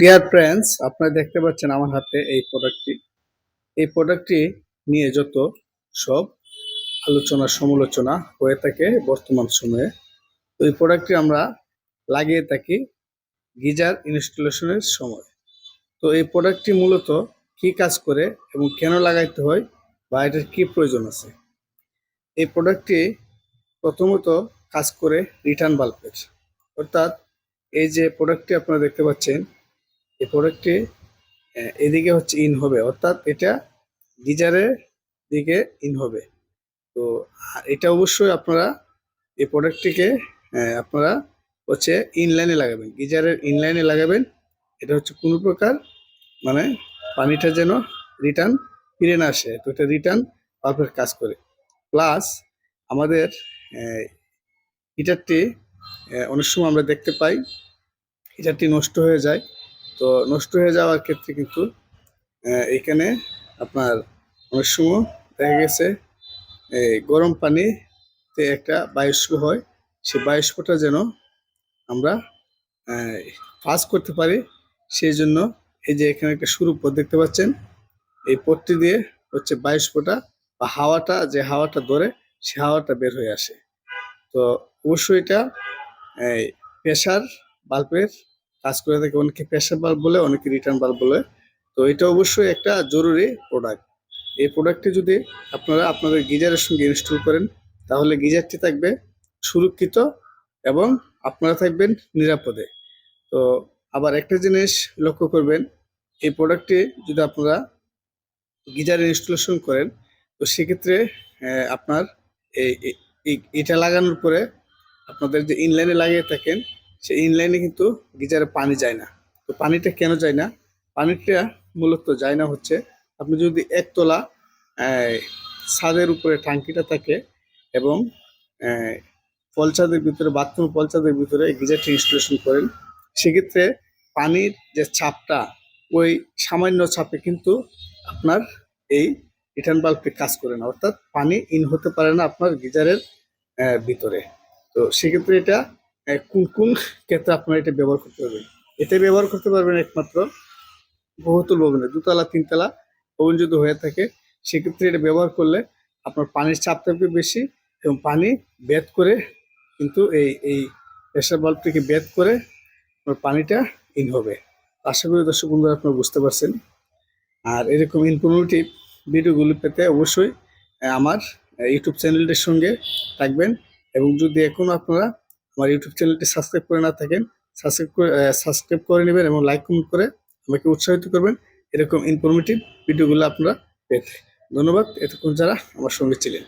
Dear friends আপনারা দেখতে পাচ্ছেন আমার হাতে এই প্রোডাক্টটি এই প্রোডাক্টটি নিয়ে যত সব আলোচনা, সমালোচনা হয়ে থাকে বর্তমান সময়ে তো এই প্রোডাক্টটি আমরা লাগিয়ে থাকি গিজার ইনস্টলেশনের সময়। তো এই প্রোডাক্টটি মূলত কি কাজ করে এবং কেন লাগাইতে হয় বা এটার কি প্রয়োজন আছে? এই প্রোডাক্টটি প্রথমত কাজ করে রিটার্ন বাল্বের অর্থাৎ এই যে প্রোডাক্টটি আপনারা দেখতে পাচ্ছেন এই প্রোডাক্টটি এদিকে হচ্ছে ইন হবে। অর্থাৎ এটা গিজারের দিকে ইন হবে। তো এটা অবশ্যই আপনারা এই প্রোডাক্টটিকে আপনারা হচ্ছে ইনলাইনে লাগাবেন। গিজারের ইনলাইনে লাগাবেন। এটা হচ্ছে কোনো প্রকার মানে পানিটা যেন রিটার্ন ফিরে না আসে। তো এটা রিটার্ন পারফেক্ট কাজ করে। প্লাস আমাদের হিটারটি অনেক সময় আমরা দেখতে পাই হিটারটি নষ্ট হয়ে যায়। তো নষ্ট হয়ে যাওয়ার ক্ষেত্রে কিন্তু এখানে আপনার অনেক সময় দেখা গেছে, এই গরম পানিতে একটা বাষ্প হয়, সেই বাষ্পটা যেন আমরা পাস করতে পারি, সেই জন্য এই যে এখানে একটা শুরু পথ দেখতে পাচ্ছেন, এই পথটি দিয়ে হচ্ছে বাষ্পটা বা হাওয়াটা, যে হাওয়াটা ধরে, সে হাওয়াটা বের হয়ে আসে। তো অবশ্যই এটা, এই প্রেশার বাল্বের কাজ করে থাকে, অনেকে প্রেশার বাল্ব বলে, অনেকে রিটার্ন বাল্ব বলে। তো এটা অবশ্যই একটা জরুরি প্রোডাক্ট এই প্রোডাক্টটি যদি আপনারা আপনাদের গিজারের সঙ্গে ইনস্টল করেন, তাহলে গিজারটি থাকবে সুরক্ষিত এবং আপনারা থাকবেন নিরাপদে। তো আবার একটা জিনিস লক্ষ্য করবেন, এই প্রোডাক্টটি যদি আপনারা গিজার ইনস্টলেশন করেন, তো সেক্ষেত্রে আপনার এই এটা লাগানোর পরে আপনাদের যে ইনলাইনে লাগিয়ে থাকেন সেই ইনলাইনে কিন্তু গিজারে পানি যায় না। তো পানিটা কেন যায় না? পানিটা মূলত যায় না হচ্ছে আপনি যদি একতলা ছাদের উপরে টাঙ্কিটা থাকে এবং আহ, পলচাদের ভিতরে বাথরুম পলচাদের ভিতরে গিজারটি ইনস্টলেশন করেন সেক্ষেত্রে পানির যে ছাপটা ওই সামান্য ছাপে কিন্তু আপনার এই রিটার্ন বাল্বটি কাজ করে না। অর্থাৎ পানি ইন হতে পারে না আপনার গিজারের ভিতরে। তো সেক্ষেত্রে এটা কোন কোন ক্ষেত্রে আপনারা এটা ব্যবহার করতে পারবেন। এটা ব্যবহার করতে পারবেন একমাত্র বহুতল ভবনে দুতলা, তিনতলা ভবন যদি হয়ে থাকে, সেক্ষেত্রে এটা ব্যবহার করলে আপনার পানির চাপ থাকবে বেশি এবং পানি বেদ করে কিন্তু এই এই প্রেশার বাল্বটিকে বেদ করে আপনার পানিটা ইন হবে। আশা করি দর্শক বন্ধুরা আপনারা বুঝতে পারছেন। আর এরকম ইনফরমেটিভ ভিডিওগুলো পেতে অবশ্যই আমার ইউটিউব চ্যানেলটির সঙ্গে থাকবেন এবং যদি এখনও আপনারা আমার ইউটিউব চ্যানেলটি সাবস্ক্রাইব করে না থাকেন সাবস্ক্রাইব করে সাবস্ক্রাইব করে নেবেন এবং লাইক কমেন্ট করে আমাকে উৎসাহিত করবেন। এরকম ইনফরমেটিভ ভিডিওগুলো আপনারা পেতে। ধন্যবাদ। এতক্ষণ যারা আমার সঙ্গে ছিলেন।